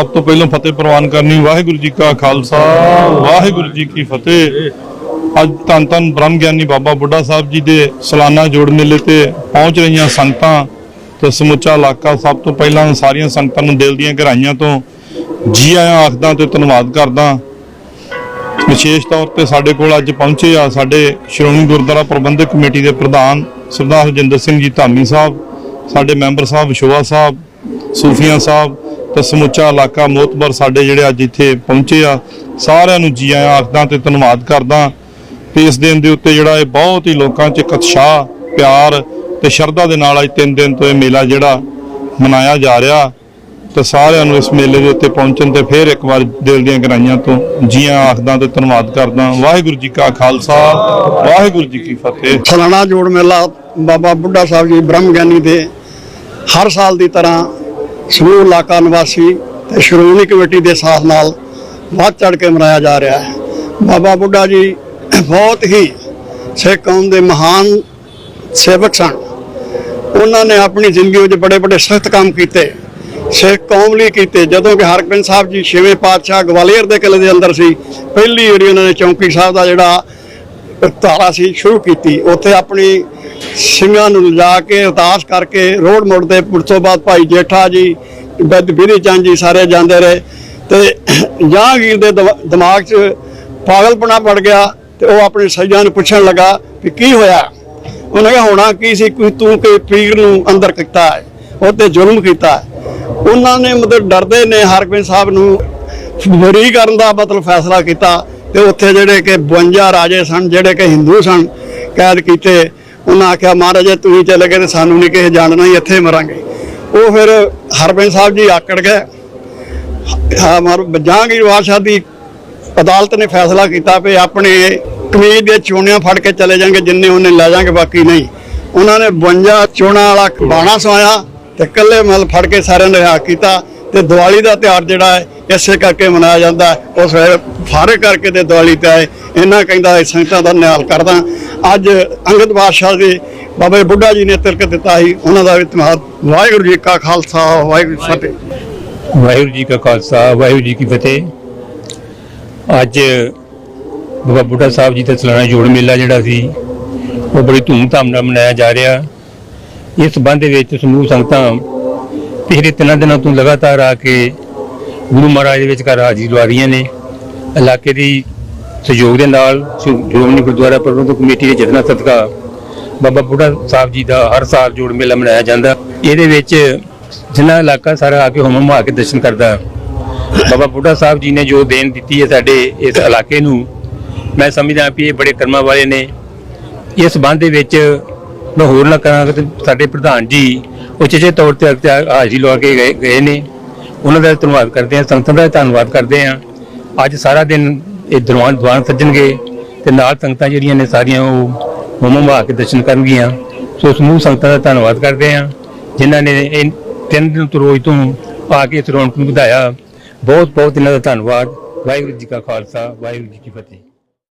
ਸਭ ਤੋਂ ਪਹਿਲਾਂ ਫਤਿਹ ਪ੍ਰਵਾਨ ਕਰਨੀ, ਵਾਹਿਗੁਰੂ ਜੀ ਕਾ ਖਾਲਸਾ, ਵਾਹਿਗੁਰੂ ਜੀ ਕੀ ਫਤਿਹ। ਅੱਜ ਧੰਨ ਧੰਨ ਬ੍ਰਹਮ ਗਿਆਨੀ ਬਾਬਾ ਬੁੱਢਾ ਸਾਹਿਬ ਜੀ ਦੇ ਸਾਲਾਨਾ ਜੋੜ ਮੇਲੇ ਤੇ ਪਹੁੰਚ ਰਹੀਆਂ ਸੰਗਤਾਂ ਤੇ ਸਮੁੱਚਾ ਇਲਾਕਾ ਸਭ ਤੋਂ ਪਹਿਲਾਂ ਸਾਰੀਆਂ ਸੰਗਤਾਂ ਨੂੰ ਦਿਲ ਦੀਆਂ ਗਹਿਰਾਈਆਂ ਤੋਂ ਜੀ ਆਇਆਂ ਆਖਦਾ ਤੇ ਧੰਨਵਾਦ ਕਰਦਾ। ਵਿਸ਼ੇਸ਼ ਤੌਰ ਤੇ ਸਾਡੇ ਕੋਲ ਅੱਜ ਪਹੁੰਚੇ ਆ ਸਾਡੇ ਸ਼੍ਰੋਮਣੀ ਗੁਰਦੁਆਰਾ ਪ੍ਰਬੰਧਕ ਕਮੇਟੀ ਦੇ ਪ੍ਰਧਾਨ ਸਰਦਾਰ ਹਰਜਿੰਦਰ ਸਿੰਘ ਜੀ ਧਾਮੀ ਸਾਹਿਬ, ਸਾਡੇ ਮੈਂਬਰ ਸਾਹਿਬ ਵਿਸ਼ੋਆ ਸਾਹਿਬ, ਸੂਫੀਆਂ ਸਾਹਿਬ ਤੇ ਸਮੁੱਚਾ ਇਲਾਕਾ ਮੋਤਬਰ ਸਾਡੇ ਜਿਹੜੇ ਅੱਜ ਇੱਥੇ ਪਹੁੰਚੇ ਆ, ਸਾਰਿਆਂ ਨੂੰ ਜੀ ਆਇਆਂ ਆਖਦਾ ਤੇ ਧੰਨਵਾਦ ਕਰਦਾ। ਤੇ ਇਸ ਦਿਨ ਦੇ ਉੱਤੇ ਜਿਹੜਾ ਇਹ ਬਹੁਤ ਹੀ ਲੋਕਾਂ 'ਚ ਇੱਕ ਉਤਸ਼ਾਹ, ਪਿਆਰ ਤੇ ਸ਼ਰਧਾ ਦੇ ਨਾਲ ਅੱਜ ਤਿੰਨ ਦਿਨ ਤੋਂ ਇਹ ਮੇਲਾ ਜਿਹੜਾ ਮਨਾਇਆ ਜਾ ਰਿਹਾ। ਤੇ ਸਾਰਿਆਂ ਨੂੰ ਇਸ ਮੇਲੇ ਦੇ ਉੱਤੇ ਪਹੁੰਚਣ ਤੇ ਫਿਰ ਇੱਕ ਵਾਰ ਦਿਲ ਦੀਆਂ ਗਰਾਈਆਂ ਤੋਂ ਜੀਆਂ ਆਖਦਾ ਤੇ ਧੰਨਵਾਦ ਕਰਦਾ। ਵਾਹਿਗੁਰੂ ਜੀ ਕਾ ਖਾਲਸਾ, ਵਾਹਿਗੁਰੂ ਜੀ ਕੀ ਫਤਿਹ। ਸਾਲਾਨਾ ਜੋੜ ਮੇਲਾ ਬਾਬਾ ਬੁੱਢਾ ਸਾਹਿਬ ਜੀ ਬ੍ਰਹਮ ਗਿਆਨੀ ਦੇ ਹਰ ਸਾਲ ਦੀ ਤਰ੍ਹਾਂ ਸਮੂਹ ਇਲਾਕਾ ਨਿਵਾਸੀ ਤੇ ਸ਼੍ਰੋਮਣੀ ਕਮੇਟੀ ਦੇ ਸਾਥ ਨਾਲ ਵੱਧ ਚੜ ਕੇ ਮਨਾਇਆ ਜਾ ਰਿਹਾ ਹੈ। ਬਾਬਾ ਬੁੱਢਾ ਜੀ ਬਹੁਤ ਹੀ ਸਿੱਖ ਕੌਮ ਦੇ ਮਹਾਨ ਸੇਵਕ ਸਨ। ਉਹਨਾਂ ਨੇ ਆਪਣੀ ਜ਼ਿੰਦਗੀ ਵਿੱਚ ਬੜੇ ਬੜੇ ਸਖਤ ਕੰਮ ਕੀਤੇ, ਸਿੱਖ ਕੌਮ ਲਈ ਕੀਤੇ। ਜਦੋਂ ਕਿ ਹਰਗੋਬਿੰਦ ਸਾਹਿਬ ਜੀ ਛੇਵੇਂ ਪਾਤਸ਼ਾਹ ਗਵਾਲੀਅਰ ਦੇ ਕਿਲੇ ਦੇ ਅੰਦਰ ਸੀ, ਪਹਿਲੀ ਵਾਰੀ ਉਹਨਾਂ ਨੇ ਚੌਂਕੀ ਸਾਹਿਬ ਦਾ ਜਿਹੜਾ ਧਾਰਾ ਸੀ, ਸ਼ੁਰੂ ਕੀਤੀ। ਉੱਥੇ ਆਪਣੀ ਸਿੰਘਾਂ ਨੂੰ ਲਿਜਾ ਕੇ, ਅਰਦਾਸ ਕਰਕੇ ਰੋਡ ਮੋੜ ਤੇ ਉਸ ਤੋਂ ਬਾਅਦ ਭਾਈ ਜੇਠਾ ਜੀ, ਬਿੱਦ ਬਿਧੀ ਚੰਦ ਜੀ ਸਾਰੇ ਜਾਂਦੇ ਰਹੇ। ਤੇ ਜਹਾਂਗੀਰ ਦੇ ਦਿਮਾਗ 'ਚ ਪਾਗਲਪਣਾ ਪੜ ਗਿਆ ਤੇ ਉਹ ਆਪਣੇ ਸੱਜਾਂ ਨੂੰ ਪੁੱਛਣ ਲੱਗਾ ਕਿ ਕੀ ਹੋਇਆ? ਉਹਨੇ ਕਿਹਾ, ਹੋਣਾ ਕੀ ਸੀ? ਕੋਈ ਤੂੰ ਕਿ ਪੀਰ ਨੂੰ ਅੰਦਰ ਕੀਤਾ ਹੈ ਉਹ ਤੇ ਜ਼ੁਲਮ ਕੀਤਾ ਉਹਨਾਂ ਨੇ ਮਤਲਬ ਡਰਦੇ ਨੇ, ਹਰਗੋਬਿੰਦ ਸਾਹਿਬ ਨੂੰ ਬਰੀ ਕਰਨ ਦਾ ਮਤਲਬ ਫੈਸਲਾ ਕੀਤਾ। ਤੇ ਉੱਥੇ ਜਿਹੜੇ ਕਿ 52 ਰਾਜੇ ਸਨ, ਜਿਹੜੇ ਕਿ ਹਿੰਦੂ ਸਨ, ਕੈਦ ਕੀਤੇ। ਉਹਨਾਂ ਆਖਿਆ, ਮਹਾਰਾਜ, ਜੇ ਤੁਸੀਂ ਚਲੇ ਗਏ ਤੇ ਸਾਨੂੰ ਨਹੀਂ ਕਿਸੇ ਜਾਣਨਾ ਹੀ ਇੱਥੇ ਮਰਾਂਗੇ। ਉਹ ਫਿਰ ਹਰਗੋਬਿੰਦ ਸਾਹਿਬ ਜੀ ਆਕੜ ਗਏ। ਹਾਂ, ਮਰ, ਜਹਾਂਗੀਰ ਬਾਦਸ਼ਾਹ ਦੀ ਅਦਾਲਤ ਨੇ ਫੈਸਲਾ ਕੀਤਾ ਵੀ ਆਪਣੇ ਕਮੀਜ਼ ਦੇ ਚੋਣਿਆਂ ਫੜ ਕੇ ਚਲੇ ਜਾਣਗੇ, ਜਿੰਨੇ ਉਹਨੇ ਲੈ ਜਾਣਗੇ, ਬਾਕੀ ਨਹੀਂ। ਉਹਨਾਂ ਨੇ 52 ਚੋਣਾਂ ਵਾਲਾ ਬਾਣਾ ਸਵਾਇਆ ਤੇ ਇਕੱਲੇ ਮਲ ਫੜ ਕੇ ਸਾਰਿਆਂ ਨੇ ਰਿਹਾ ਕੀਤਾ ਤੇ ਦੀਵਾਲੀ ਦਾ ਤਿਉਹਾਰ ਜਿਹੜਾ ਹੈ ਇਸੇ ਕਰਕੇ ਮਨਾਇਆ ਜਾਂਦਾ। ਉਸ ਵੇਲੇ ਫਾਰੇ ਕਰਕੇ ਤੇ ਦੀਵਾਲੀ ਤੇ ਆਏ। ਇਹਨਾਂ ਕਹਿੰਦਾ ਸੰਗਤਾਂ ਦਾ ਨਿਹਾਲ ਕਰਦਾ। ਅੱਜ ਅੰਗਦ ਬਾਦਸ਼ਾਹ ਦੇ ਬਾਬਾ ਬੁੱਢਾ ਜੀ ਨੇ ਤਿਲਕ ਦਿੱਤਾ ਸੀ। ਉਹਨਾਂ ਦਾ ਵੀ ਧੰਨਵਾਦ ਵਾਹਿਗੁਰੂ ਜੀ ਕਾ ਖਾਲਸਾ, ਵਾਹਿਗੁਰੂ ਜੀ ਫਤਿਹ। ਵਾਹਿਗੁਰੂ ਜੀ ਕਾ ਖਾਲਸਾ, ਵਾਹਿਗੁਰੂ ਜੀ ਕੀ ਫਤਿਹ। ਅੱਜ ਬਾਬਾ ਬੁੱਢਾ ਸਾਹਿਬ ਜੀ ਦਾ ਸਾਲਾਨਾ ਜੋੜ ਮੇਲਾ ਜਿਹੜਾ ਸੀ, ਉਹ ਬੜੀ ਧੂਮਧਾਮ ਨਾਲ ਮਨਾਇਆ ਜਾ ਰਿਹਾ। ਇਸ ਸੰਬੰਧ ਵਿੱਚ ਸਮੂਹ ਸੰਗਤਾਂ ਪਿਛਲੇ ਤਿੰਨਾਂ ਦਿਨਾਂ ਤੋਂ ਲਗਾਤਾਰ ਆ ਕੇ ਗੁਰੂ ਮਹਾਰਾਜ ਦੇ ਵਿੱਚ ਘਰ ਹਾਜ਼ਰੀ ਲਵਾ ਰਹੀਆਂ ਨੇ। ਇਲਾਕੇ ਦੀ ਸਹਿਯੋਗ ਦੇ ਨਾਲ ਸ਼੍ਰੋਮਣੀ ਗੁਰਦੁਆਰਾ ਪ੍ਰਬੰਧਕ ਕਮੇਟੀ ਦੇ ਜਤਨਾ ਸਦਕਾ ਬਾਬਾ ਬੁੱਢਾ ਸਾਹਿਬ ਜੀ ਦਾ ਹਰ ਸਾਲ ਜੋੜ ਮੇਲਾ ਮਨਾਇਆ ਜਾਂਦਾ। ਇਹਦੇ ਵਿੱਚ ਜਿੰਨਾ ਇਲਾਕਾ ਸਾਰਾ ਆ ਕੇ ਹੋਮ ਮਾ ਕੇ ਦਰਸ਼ਨ ਕਰਦਾ। ਬਾਬਾ ਬੁੱਢਾ ਸਾਹਿਬ ਜੀ ਨੇ ਜੋ ਦੇਣ ਦਿੱਤੀ ਹੈ ਸਾਡੇ ਇਸ ਇਲਾਕੇ ਨੂੰ, ਮੈਂ ਸਮਝਦਾ ਵੀ ਇਹ ਬੜੇ ਕਰਮਾਂ ਵਾਲੇ ਨੇ। ਇਸ ਸੰਬੰਧ ਦੇ ਵਿੱਚ ਮੈਂ ਹੋਰ ਨਾ ਕਰਾਂਗਾ ਤੇ ਸਾਡੇ ਪ੍ਰਧਾਨ ਜੀ ਉਚੇਚੇ ਤੌਰ ਤੇ ਅੱਜ ਹਾਜ਼ਰੀ ਲਵਾ ਕੇ ਗਏ ਗਏ ਨੇ। ਉਹਨਾਂ ਦਾ ਧੰਨਵਾਦ ਕਰਦੇ ਹਾਂ, ਸੰਗਤਾਂ ਦਾ ਧੰਨਵਾਦ ਕਰਦੇ ਹਾਂ। ਅੱਜ ਸਾਰਾ ਦਿਨ ਇਹ ਦਰਵਾਨ ਦਵਾਨ ਸੱਜਣਗੇ ਤੇ ਨਾਲ ਸੰਗਤਾਂ ਜਿਹੜੀਆਂ ਨੇ ਸਾਰੀਆਂ ਉਹ ਹੋਮ ਮਾ ਕੇ ਦਰਸ਼ਨ ਕਰਨਗੀਆਂ। ਸੋ ਸਮੂਹ ਸੰਗਤਾਂ ਦਾ ਧੰਨਵਾਦ ਕਰਦੇ ਹਾਂ, ਜਿਨ੍ਹਾਂ ਨੇ ਇਹ ਤਿੰਨ ਦਿਨ ਤੋਂ ਰੋਜ਼ ਤੋਂ ਆ ਕੇ ਇਸ ਰੌਣਕ ਨੂੰ ਵਧਾਇਆ। ਬਹੁਤ ਬਹੁਤ ਇਹਨਾਂ ਦਾ ਧੰਨਵਾਦ। ਵਾਹਿਗੁਰੂ ਜੀ ਕਾ ਖਾਲਸਾ, ਵਾਹਿਗੁਰੂ ਜੀ ਕੀ ਫਤਿਹ।